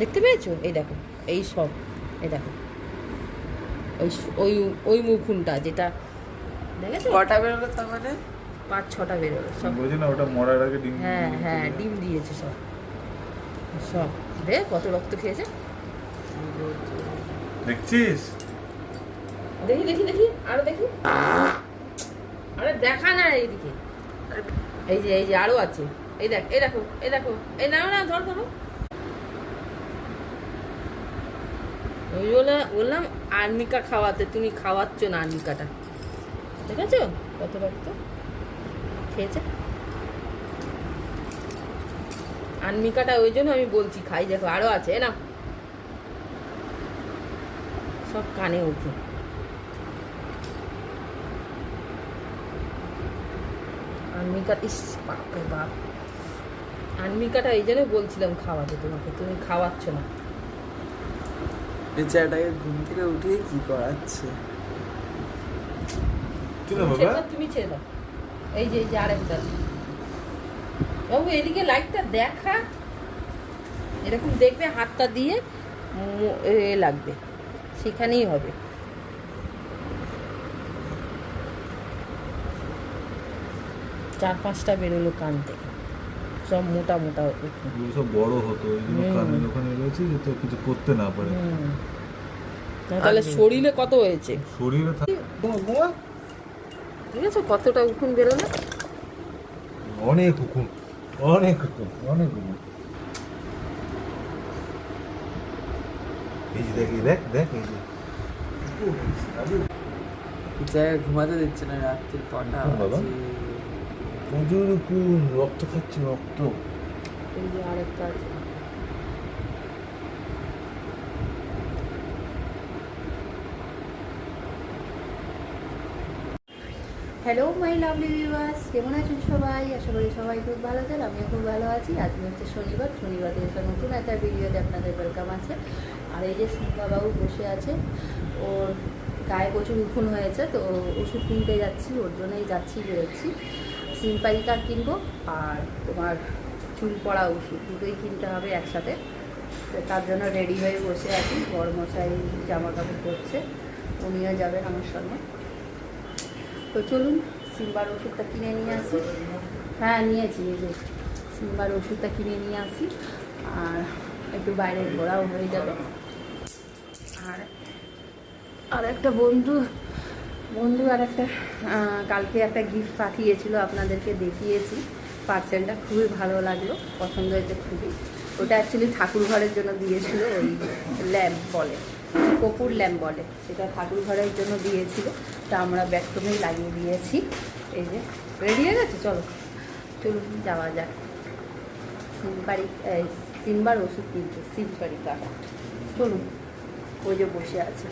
দেখতে পেয়েছ? এই দেখো এই সব এই দেখো। ওই ওই ওই মুখুনটা যেটা দেখেছ? কটা বেরোলো তার মানে? পাঁচ ছটা বেরোলো সব। বলছি না ওটা মরার আগে ডিম হ্যাঁ হ্যাঁ ডিম দিয়েছে সব। সব। দেখ কত রক্ত খেয়েছে? দেখছিস? দেখি দেখি দেখি আরও দেখি। আরে দেখা না এইদিকে এই যে এই যে আরও আছে। এই দেখ এই দেখো এই দেখো। এই নাও না ধর ধরো। ওই বলে বললাম আর্মিকা খাওয়াতে, তুমি খাওয়াচ্ছ না আর্মিকাটা ঠিক আছে কত রক্ত? খেয়েছে? আর্মিকাটা ওই জন্য আমি বলছি, খাই, দেখো, আরও আছে না সব কানে উঠে আর্মিকা ইস, বাপরে বাপ। আর্মিকাটা এই জন্য বলছিলাম খাওয়াতে তোমাকে, তুমি খাওয়াচ্ছ না। বেচারাটাকে ঘুম থেকে উঠিয়ে কি করাচ্ছে? তুমি ছেড়ে দাও, তুমি ছেড়ে দাও। এই যে এই যে আরেকটা বাবু এদিকে লাইটটা দেখা। এরকম দেখবে হাতটা দিয়ে এ লাগবে। সেখানেই হবে। চার পাঁচটা বেরোলো কান থেকে সব মোটা মোটা উকুন। এগুলো সব বড় হতো জন্য হুম। কানের ওখানে রয়েছে যাতে কিছু করতে না পারে। তাহলে শরীরে কত হয়েছে শরীরে ঠিক আছে কতটা উকুন বেরোলো অনেক হুকুম অনেক হুকুম অনেক হুকুম এই যে দেখ এই দেখ দেখ এই যে ঘুমাতে দিচ্ছে না রাত্রি কটা বাবা। প্রচুর রক্ত খাচ্ছে রক্ত। এই যে আছে। হ্যালো মাই লাভলি ভিউয়ার্স কেমন আছেন সবাই? আশা করি সবাই খুব ভালো আছেন, আমিও খুব ভালো আছি। আজকে হচ্ছে শনিবার শনিবার একটা নতুন একটা ভিডিওতে আপনাদের ওয়েলকাম আছে। আর এই যে বাবাবু বসে আছে, ওর গায়ে প্রচুর উঠুন হয়েছে, তো ওষুধ কিনতে যাচ্ছি, ওর জন্যই যাচ্ছি বেরোচ্ছি। সিম্পারিকা কিনবো আর তোমার চুল পড়া ওষুধ দুটোই কিনতে হবে একসাথে। তো তার জন্য রেডি হয়ে বসে আছি। মশাই জামা কাপড় করছে উনিও যাবেন আমার সঙ্গে। তো চলুন, সিম্বার ওষুধটা কিনে নিয়ে আসি। হ্যাঁ নিয়েছি, এই যে সিম্বার ওষুধটা কিনে নিয়ে আসি। আর একটু বাইরে ঘোরাও হয়ে যাবে। আর আর একটা বন্ধু বন্ধু আর একটা কালকে একটা গিফট পাঠিয়েছিল আপনাদেরকে দেখিয়েছি। পার্সেলটা খুবই ভালো লাগল পছন্দ হয়েছে খুবই। ওটা অ্যাকচুয়ালি ঠাকুর ঘরের জন্য দিয়েছিল ওই ল্যাম্প বলে কপুর ল্যাম্প বলে। সেটা ঠাকুর ঘরের জন্য দিয়েছিল। তা আমরা ব্যাকরুমেই লাগিয়ে দিয়েছি। এই যে রেডি হয়ে গেছে? চলো চলুন যাওয়া যাক। এই, তিনবার ওষুধ কিনছে সিমবাড়ি কাটা চলুন ওই যে বসে আছে।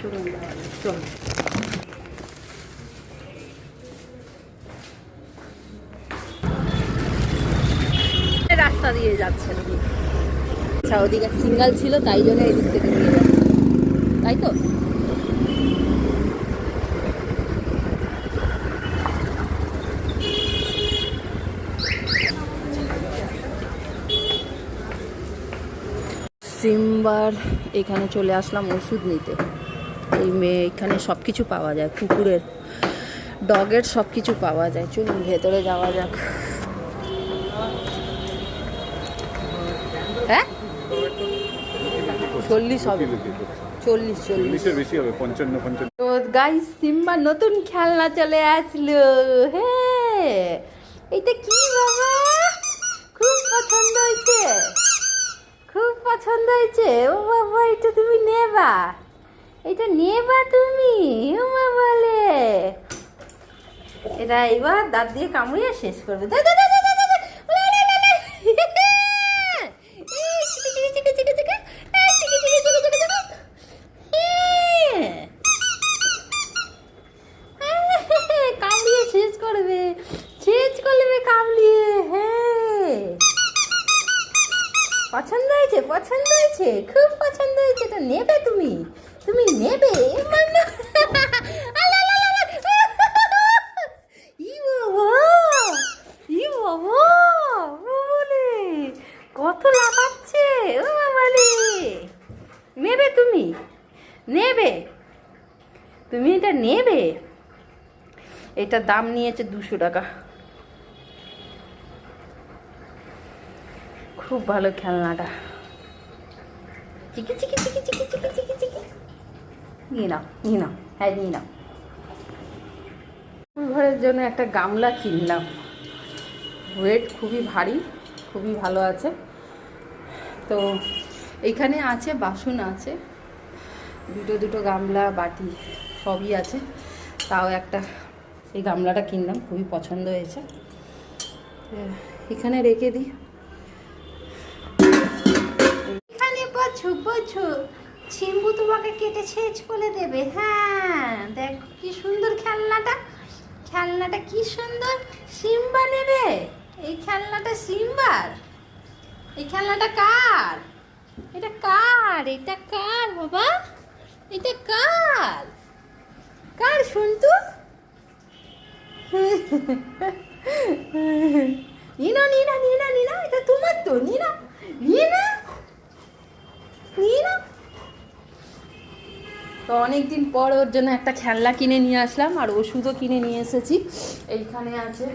চলুন রাস্তা দিয়ে যাচ্ছে আচ্ছা ওদিকে সিঙ্গেল ছিল, তাই জন্য এদিক থেকে নিয়ে যাচ্ছে তাই তো? সিম্বার, এখানে চলে আসলাম ওষুধ নিতে। এই মেয়ে এখানে সব কিছু পাওয়া যায় কুকুরের ডগের সব কিছু পাওয়া যায়। চলুন ভেতরে যাওয়া যাক। হ্যাঁ? চল্লিশ হবে। চল্লিশ চল্লিশ। চল্লিশের বেশি হবে পঞ্চান্ন পঞ্চান্ন। তো গাই সিম্বা নতুন খেলনা চলে আসলো। হ্যাঁ। এটা কি বাবা? খুব পছন্দ হয়েছে। খুব পছন্দ হয়েছে। ও বাবা এটা তুমি নেবা। এটা নেবা তুমি উমা বলে। এটা এবার দাঁত দিয়ে কামড়িয়ে শেষ করবে। দা, দা, দা, দা, দা, দা, দা। ওলে, ওলে, ওলে, ওলে। এই, চিকি, চিকি, চিকি, চিকি, চিকি। এই, চিকি, চিকি, চিকি, চিকি, চিকি। হ্যাঁ। কামড়িয়ে শেষ করবে শেষ করবে কামড়িয়ে হ্যাঁ পছন্দ হয়েছে পছন্দ হয়েছে খুব পছন্দ হয়েছে এটা নেবে তুমি তুমি নেবে মানে আলা, আলা, আলা, আলা। ই বাবা ই বাবা বাবারে, কত লাফাচ্ছে ও এটা নেবে এটার দাম নিয়েছে দুশো টাকা। খুব ভালো খেলনাটা। চিকি চিকি চিকি চিকি চিকি চিকি চিকি। হ্যাঁ ঘরের জন্য একটা গামলা কিনলাম। ওয়েট খুবই ভারী, খুবই ভালো আছে। তো এখানে আছে, বাসন আছে। দুটো দুটো গামলা, বাটি সবই আছে। তাও একটা এই গামলাটা কিনলাম, খুবই পছন্দ হয়েছে। এখানে রেখে দিই। এখানে তোমাকে কেটে করে দেবে হ্যাঁ। কি সুন্দর খেলনাটা খেলনাটা কি সুন্দর সিম্বা নেবে। এই খেলনাটা সিম্বার। এই খেলনাটা কার? এটা কার? এটা কার বাবা? এটা কার কার শুনতু নিনা নিনা নিনা নিনা এটা তোমার তো নিনা নিয়ে না তো অনেকদিন পর ওর জন্য একটা খেলনা কিনে নিয়ে আসলাম আর ওষুধও কিনে নিয়ে এসেছি। এইখানে আছে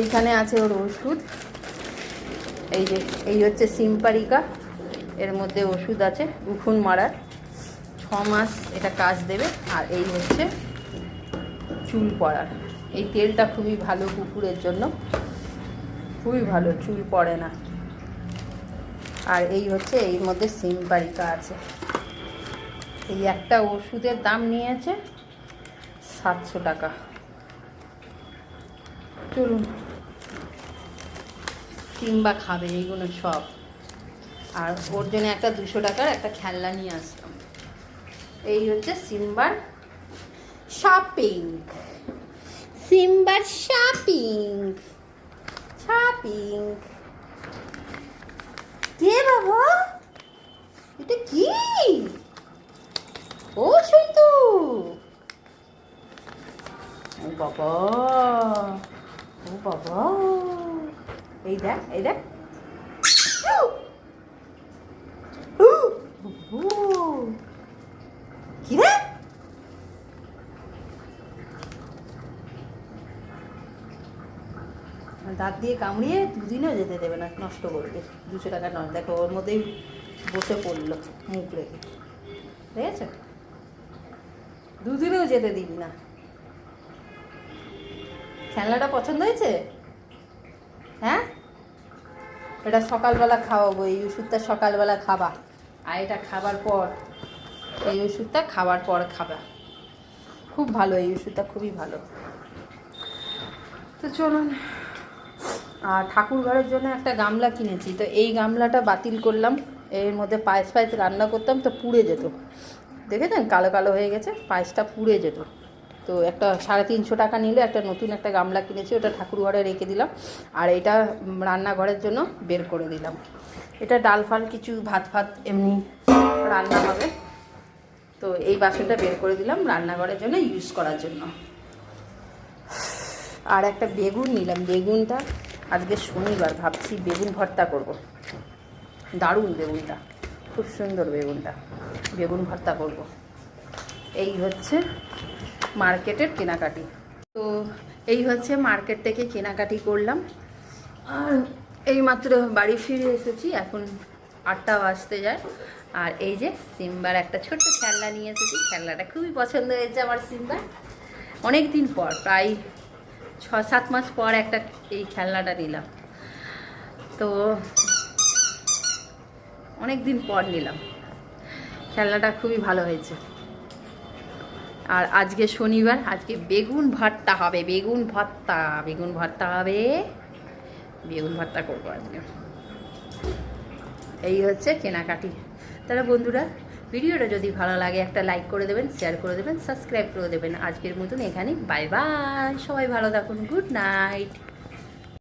এইখানে আছে ওর ওষুধ। এই যে, এই হচ্ছে সিম্পারিকা। এর মধ্যে ওষুধ আছে, উখুন মারার। ছ মাস এটা কাজ দেবে। আর এই হচ্ছে চুল পড়ার। এই তেলটা খুবই ভালো কুকুরের জন্য। খুবই ভালো, চুল পড়ে না। আর এই হচ্ছে এর মধ্যে সিম সিম্পারিকা আছে। এই একটা ওষুধের দাম নিয়েছে সাতশো টাকা। চলুন। সিম্বা খাবে এইগুলো সব। আর ওর জন্য একটা দুশো টাকার একটা খেলনা নিয়ে আসলাম। এই হচ্ছে সিম্বার শপিং সিম্বার শপিং শপিং কে বাবা? এটা কি? ও সন্তু। ও বাবা। ও বাবা। এই দেখ এই দেখ কি রে দাঁত দিয়ে কামড়িয়ে দুদিনেও যেতে দেবে না, নষ্ট করবে। দুশো টাকা নয়, দেখো, ওর মধ্যেই বসে পড়ল মুখ রেখে। ঠিক আছে দুদিনেও যেতে দিবি না। খেলনাটা পছন্দ হয়েছে? হ্যাঁ? এটা সকালবেলা খাওয়াবো এই ওষুধটা সকালবেলা খাবা। আর এটা খাবার পর, এই ওষুধটা খাবার পর খাবা। খুব ভালো, এই ওষুধটা খুবই ভালো। তো চলুন আর ঠাকুর ঘরের জন্য একটা গামলা কিনেছি। তো এই গামলাটা বাতিল করলাম। এর মধ্যে পায়েস পায়েস রান্না করতাম, তো পুড়ে যেত। দেখেছেন? কালো কালো হয়ে গেছে, পায়েসটা পুড়ে যেত। তো একটা সাড়ে তিনশো টাকা নিলে একটা নতুন একটা গামলা কিনেছি, ওটা ঠাকুর ঘরে রেখে দিলাম। আর এটা রান্নাঘরের জন্য বের করে দিলাম। এটা ডাল ফাল, কিছু ভাত ফাত এমনি রান্না হবে। তো এই বাসনটা বের করে দিলাম রান্নাঘরের জন্য ইউজ করার জন্য। আর একটা বেগুন নিলাম। বেগুনটা আজকে শনিবার, ভাবছি বেগুন ভর্তা করব। দারুণ বেগুনটা, খুব সুন্দর বেগুনটা, বেগুন ভর্তা করব। এই হচ্ছে মার্কেটের কেনাকাটি। তো এই হচ্ছে মার্কেট থেকে কেনাকাটি করলাম। আর এইমাত্র বাড়ি ফিরে এসেছি, এখন আটটা বাজতে যায়। আর এই যে সিম্বার, একটা ছোট্ট খেলনা নিয়ে এসেছি। খেলনাটা খুবই পছন্দ হয়েছে আমার সিম্বার। অনেক দিন পর, প্রায় ছ, সাত মাস পর একটা এই খেলনাটা নিলাম তো অনেক দিন পর নিলাম। খেলনাটা খুবই ভালো হয়েছে। আর আজকে শনিবার, আজকে বেগুন ভর্তা হবে, বেগুন ভর্তা বেগুন ভর্তা হবে। বেগুন ভর্তা করব আজকে। এই হচ্ছে কেনাকাটি। তাহলে বন্ধুরা ভিডিওটা যদি ভালো লাগে, একটা লাইক করে দেবেন শেয়ার করে দেবেন সাবস্ক্রাইব করে দেবেন। আজকের মতন এখানে বাই বাই সবাই ভালো থাকুন। Good night